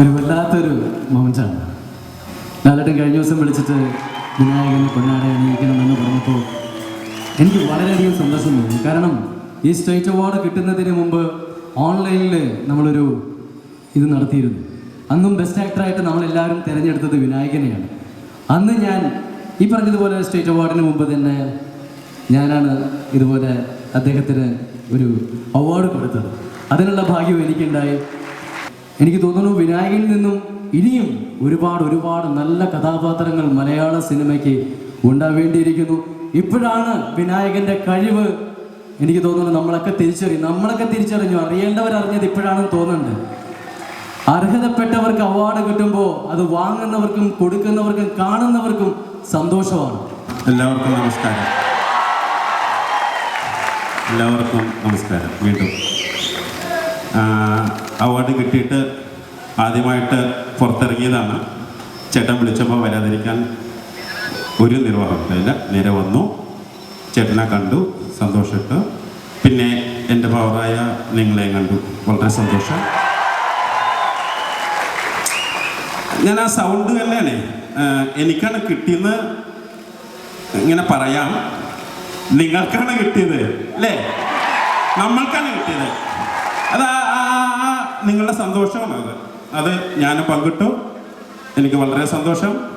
ഒരു വല്ലാത്തൊരു മൊമെന്റാണ് ലാലേട്ടൻ കഴിഞ്ഞ ദിവസം വിളിച്ചിട്ട് വിനായകനെ പൊന്നാടെ അണിയിക്കണമെന്ന് പറഞ്ഞപ്പോൾ എനിക്ക് വളരെയധികം സന്തോഷം തോന്നി. കാരണം ഈ സ്റ്റേറ്റ് അവാർഡ് കിട്ടുന്നതിന് മുമ്പ് ഓൺലൈനിൽ നമ്മളൊരു ഇത് നടത്തിയിരുന്നു. അന്നും ബെസ്റ്റ് ആക്ടറായിട്ട് നമ്മളെല്ലാവരും തിരഞ്ഞെടുത്തത് വിനായകനെയാണ്. അന്ന് ഞാൻ ഈ പറഞ്ഞതുപോലെ സ്റ്റേറ്റ് അവാർഡിന് മുമ്പ് തന്നെ ഞാനാണ് ഇതുപോലെ അദ്ദേഹത്തിന് ഒരു അവാർഡ് കൊടുത്തത്. അതിനുള്ള ഭാഗ്യം എനിക്കുണ്ടായി. എനിക്ക് തോന്നുന്നു വിനായകിൽ നിന്നും ഇനിയും ഒരുപാട് ഒരുപാട് നല്ല കഥാപാത്രങ്ങൾ മലയാള സിനിമയ്ക്ക് ഉണ്ടാവേണ്ടിയിരിക്കുന്നു. ഇപ്പോഴാണ് വിനായകന്റെ കഴിവ് എനിക്ക് തോന്നുന്നു നമ്മളൊക്കെ തിരിച്ചറിയും നമ്മളൊക്കെ തിരിച്ചറിഞ്ഞു. അറിയേണ്ടവർ അറിഞ്ഞത് ഇപ്പോഴാണെന്ന് തോന്നുന്നുണ്ട്. അർഹതപ്പെട്ടവർക്ക് അവാർഡ് കിട്ടുമ്പോൾ അത് വാങ്ങുന്നവർക്കും കൊടുക്കുന്നവർക്കും കാണുന്നവർക്കും സന്തോഷമാണ്. എല്ലാവർക്കും നമസ്കാരം. എല്ലാവർക്കും നമസ്കാരം. വീണ്ടും. അവാർഡ് കിട്ടിയിട്ട് ആദ്യമായിട്ട് പുറത്തിറങ്ങിയതാണ്. ചേട്ടൻ വിളിച്ചപ്പോൾ വരാതിരിക്കാൻ ഒരു നിർവാഹമില്ല നേരെ വന്നു. ചേട്ടനെ കണ്ടു. സന്തോഷിട്ട് പിന്നെ എന്റെ പവറായ നിങ്ങളെ കണ്ടു. വളരെ സന്തോഷം. ഞാൻ ആ സൗണ്ട് തന്നെയാണ്. എനിക്കാണ് കിട്ടിയെന്ന് ഇങ്ങനെ പറയാം. നിങ്ങൾക്കാണ് കിട്ടിയത് അല്ലേ? നമ്മൾക്കാണ് കിട്ടിയത്. അത് നിങ്ങളുടെ സന്തോഷമാണ് അത്. അത് ഞാൻ പങ്കിട്ടു. എനിക്ക് വളരെ സന്തോഷം.